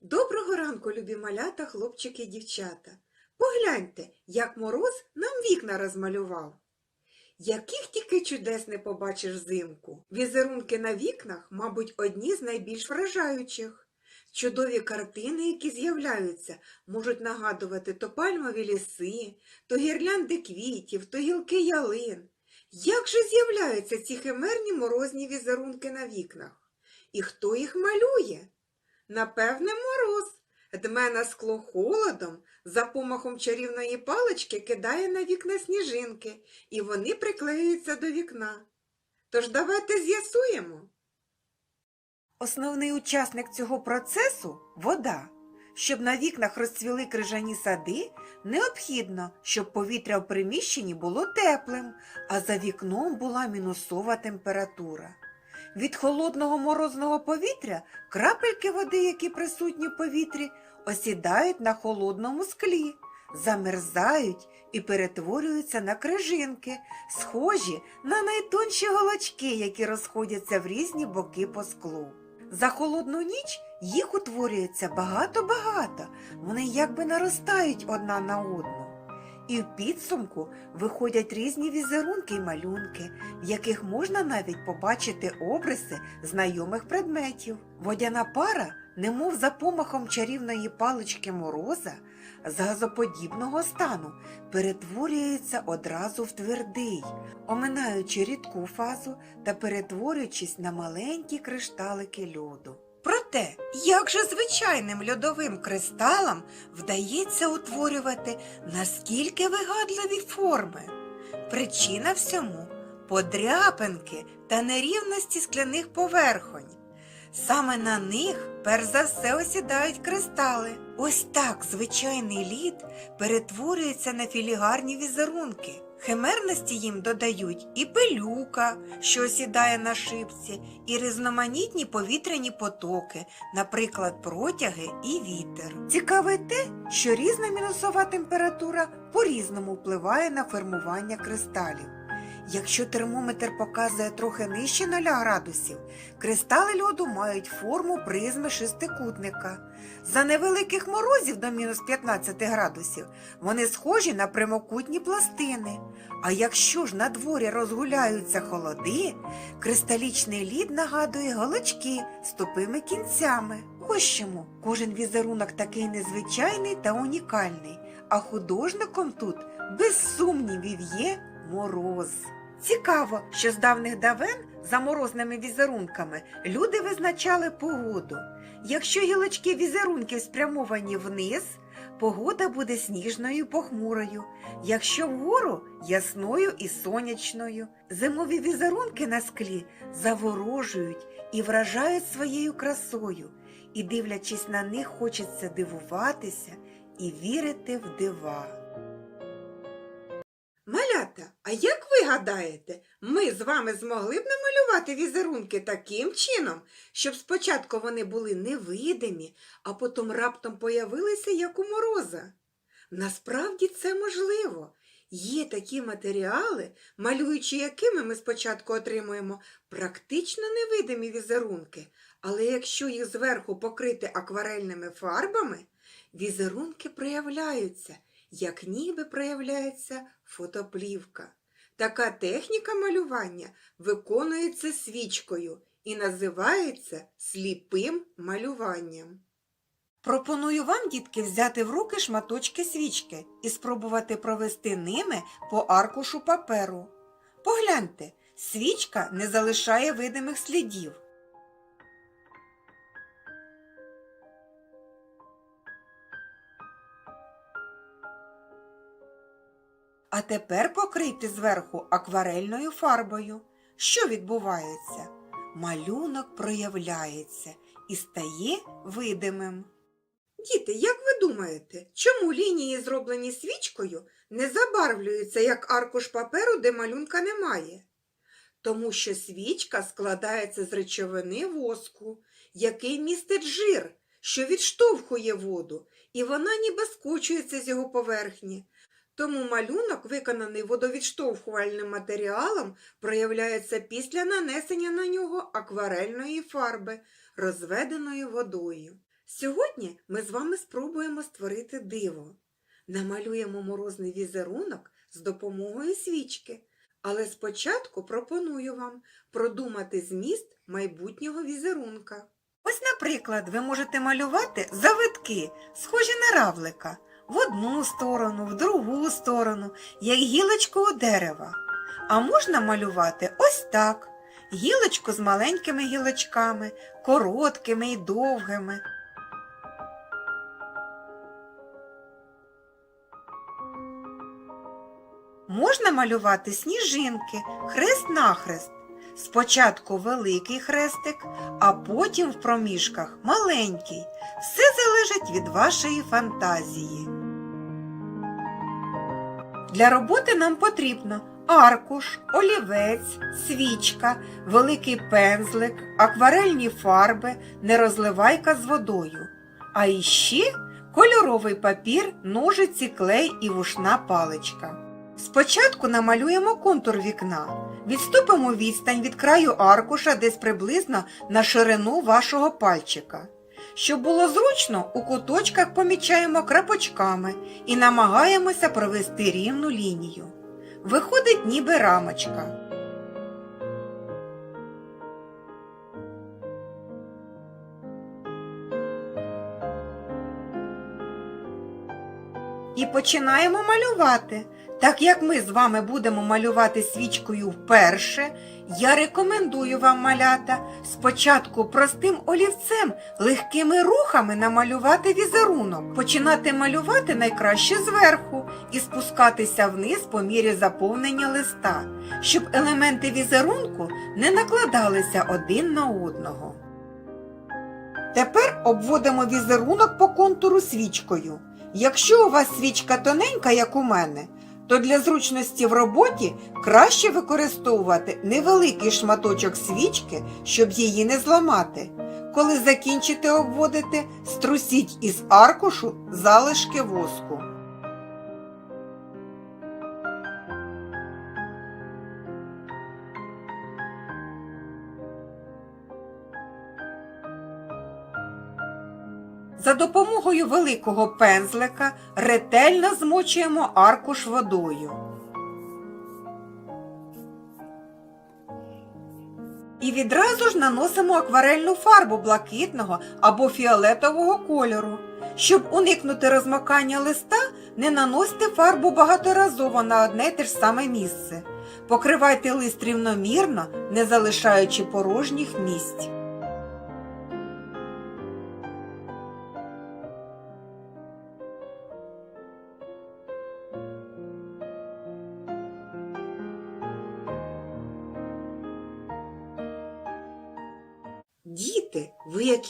Доброго ранку, любі малята, хлопчики і дівчата. Погляньте, як мороз нам вікна розмалював. Яких тільки чудес не побачиш взимку. Візерунки на вікнах, мабуть, одні з найбільш вражаючих. Чудові картини, які з'являються, можуть нагадувати то пальмові ліси, то гірлянди квітів, то гілки ялин. Як же з'являються ці химерні морозні візерунки на вікнах? І хто їх малює? Напевне, мороз. Дме на скло холодом, за помахом чарівної палички кидає на вікна сніжинки, і вони приклеюються до вікна. Тож давайте з'ясуємо. Основний учасник цього процесу вода. Щоб на вікнах розцвіли крижані сади, необхідно, щоб повітря в приміщенні було теплим, а за вікном була мінусова температура. Від холодного морозного повітря крапельки води, які присутні в повітрі, осідають на холодному склі, замерзають і перетворюються на крижинки, схожі на найтонші голочки, які розходяться в різні боки по склу. За холодну ніч їх утворюється багато-багато, вони якби наростають одна на одну. І в підсумку виходять різні візерунки й малюнки, в яких можна навіть побачити обриси знайомих предметів. Водяна пара, немов за помахом чарівної палички мороза, з газоподібного стану перетворюється одразу в твердий, оминаючи рідку фазу та перетворюючись на маленькі кришталики льоду. Проте, як же звичайним льодовим кристалам вдається утворювати наскільки вигадливі форми? Причина всьому подряпинки та нерівності скляних поверхонь. Саме на них перш за все осідають кристали. Ось так звичайний лід перетворюється на філігарні візерунки. Химерності їм додають і пилюка, що осідає на шипці, і різноманітні повітряні потоки, наприклад, протяги і вітер. Цікаве те, що різна мінусова температура по-різному впливає на формування кристалів. Якщо термометр показує трохи нижче 0 градусів, кристали льоду мають форму призми шестикутника. За невеликих морозів до мінус 15 градусів вони схожі на прямокутні пластини. А якщо ж на дворі розгуляються холоди, кристалічний лід нагадує голочки з тупими кінцями. Ось чому кожен візерунок такий незвичайний та унікальний, а художником тут без сумнівів є мороз. Цікаво, що з давних давен за морозними візерунками люди визначали погоду. Якщо гілочки візерунків спрямовані вниз, погода буде сніжною і похмурою, якщо вгору ясною і сонячною. Зимові візерунки на склі заворожують і вражають своєю красою, і, дивлячись на них, хочеться дивуватися і вірити в дива. Як ви гадаєте, ми з вами змогли б намалювати візерунки таким чином, щоб спочатку вони були невидимі, а потім раптом появилися як у мороза? Насправді це можливо. Є такі матеріали, малюючи якими ми спочатку отримуємо практично невидимі візерунки, але якщо їх зверху покрити акварельними фарбами, візерунки проявляються, як ніби проявляється фотоплівка. Така техніка малювання виконується свічкою і називається сліпим малюванням. Пропоную вам, дітки, взяти в руки шматочки свічки і спробувати провести ними по аркушу паперу. Погляньте, свічка не залишає видимих слідів. А тепер покрийте зверху акварельною фарбою. Що відбувається? Малюнок проявляється і стає видимим. Діти, як ви думаєте, чому лінії, зроблені свічкою, не забарвлюються, як аркуш паперу, де малюнка немає? Тому що свічка складається з речовини воску, який містить жир, що відштовхує воду, і вона ніби скочується з його поверхні. Тому малюнок, виконаний водовідштовхувальним матеріалом, проявляється після нанесення на нього акварельної фарби, розведеної водою. Сьогодні ми з вами спробуємо створити диво. Намалюємо морозний візерунок з допомогою свічки. Але спочатку пропоную вам продумати зміст майбутнього візерунка. Ось, наприклад, ви можете малювати завитки, схожі на равлика, в одну сторону, в другу сторону, як гілочку у дерева. А можна малювати ось так: гілочку з маленькими гілочками, короткими і довгими. Можна малювати сніжинки, хрест-нахрест. Спочатку великий хрестик, а потім в проміжках маленький. Все залежить від вашої фантазії. Для роботи нам потрібно аркуш, олівець, свічка, великий пензлик, акварельні фарби, нерозливайка з водою. А іще кольоровий папір, ножиці, клей і вушна паличка. Спочатку намалюємо контур вікна. Відступимо відстань від краю аркуша десь приблизно на ширину вашого пальчика. Щоб було зручно, у куточках помічаємо крапочками і намагаємося провести рівну лінію. Виходить ніби рамочка. І починаємо малювати. Так як ми з вами будемо малювати свічкою вперше, я рекомендую вам малята спочатку простим олівцем, легкими рухами намалювати візерунок. Починати малювати найкраще зверху і спускатися вниз по мірі заповнення листа, щоб елементи візерунку не накладалися один на одного. Тепер обводимо візерунок по контуру свічкою. Якщо у вас свічка тоненька, як у мене, то для зручності в роботі краще використовувати невеликий шматочок свічки, щоб її не зламати. Коли закінчите обводити, струсіть із аркушу залишки воску. За допомогою великого пензлика ретельно змочуємо аркуш водою. І відразу ж наносимо акварельну фарбу блакитного або фіолетового кольору. Щоб уникнути розмокання листа, не наносьте фарбу багаторазово на одне й те ж саме місце. Покривайте лист рівномірно, не залишаючи порожніх місць.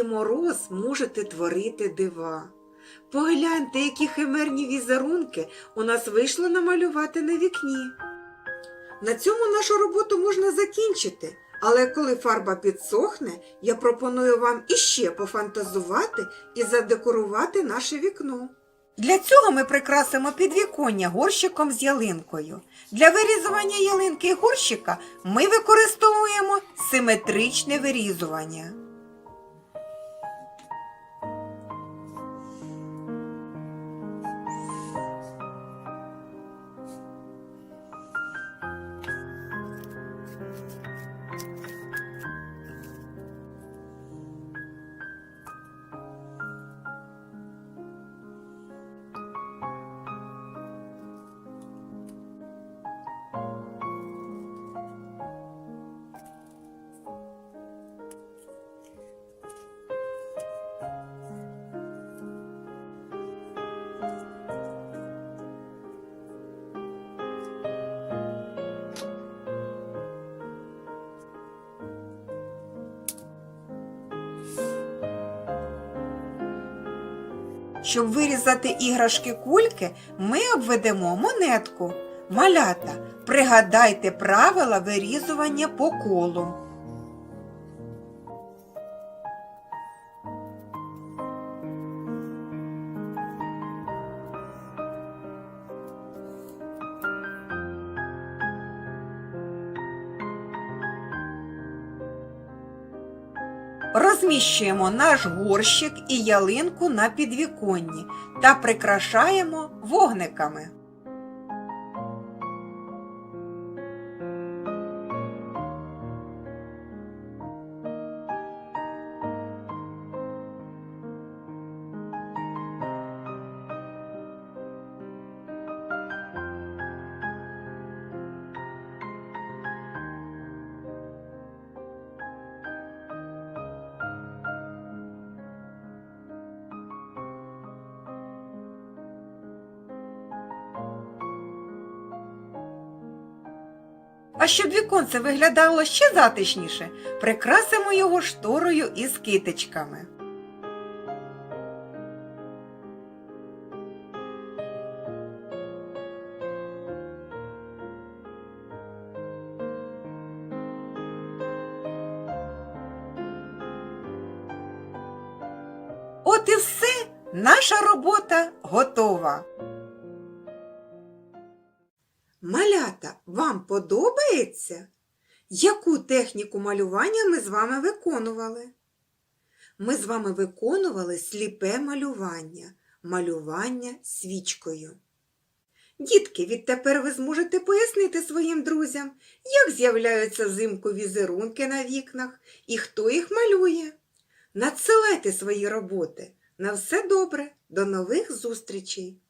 І мороз, можете творити дива. Погляньте, які химерні візерунки у нас вийшло намалювати на вікні. На цьому нашу роботу можна закінчити, але коли фарба підсохне, я пропоную вам іще пофантазувати і задекорувати наше вікно. Для цього ми прикрасимо підвіконня горщиком з ялинкою. Для вирізування ялинки і горщика ми використовуємо симетричне вирізування. Щоб вирізати іграшки кульки, ми обведемо монетку. Малята, пригадайте правила вирізування по колу. Розміщуємо наш горщик і ялинку на підвіконні та прикрашаємо вогниками. А щоб віконце виглядало ще затишніше, прикрасимо його шторою із китичками. От і все, наша робота готова. Вам подобається? Яку техніку малювання ми з вами виконували? Ми з вами виконували сліпе малювання, малювання свічкою. Дітки, відтепер ви зможете пояснити своїм друзям, як з'являються взимку візерунки на вікнах і хто їх малює. Надсилайте свої роботи. На все добре, до нових зустрічей!